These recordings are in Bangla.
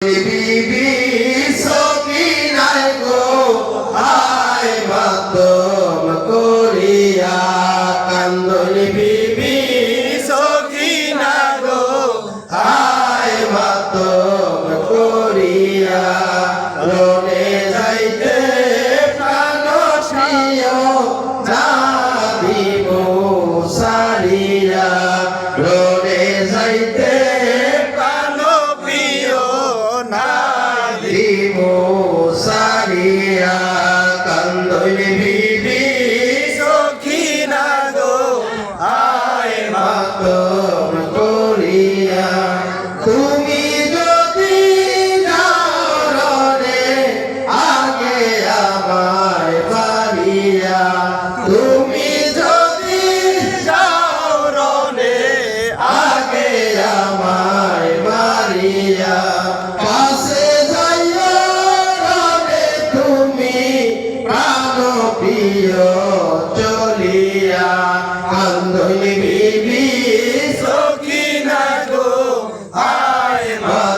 Baby, baby. Amen.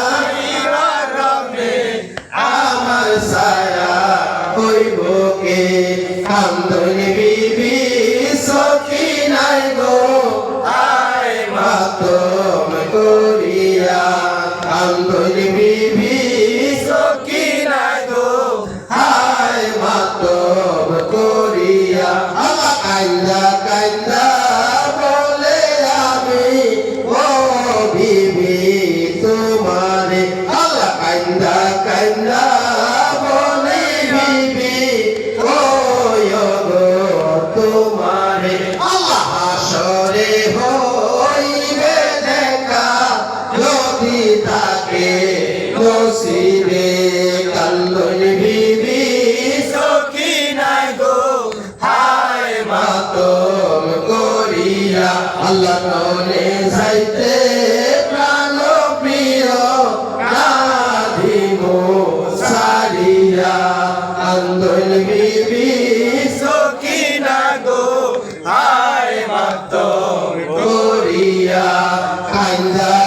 হইবে দেখা যদি তাকে নসিবে কাল্লই বিবি সখী নাই গো। হায় মাতম করিয়া আল্লাহ I love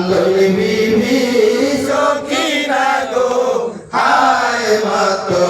কান্দন বিবি সখিনা গো হায় মাতো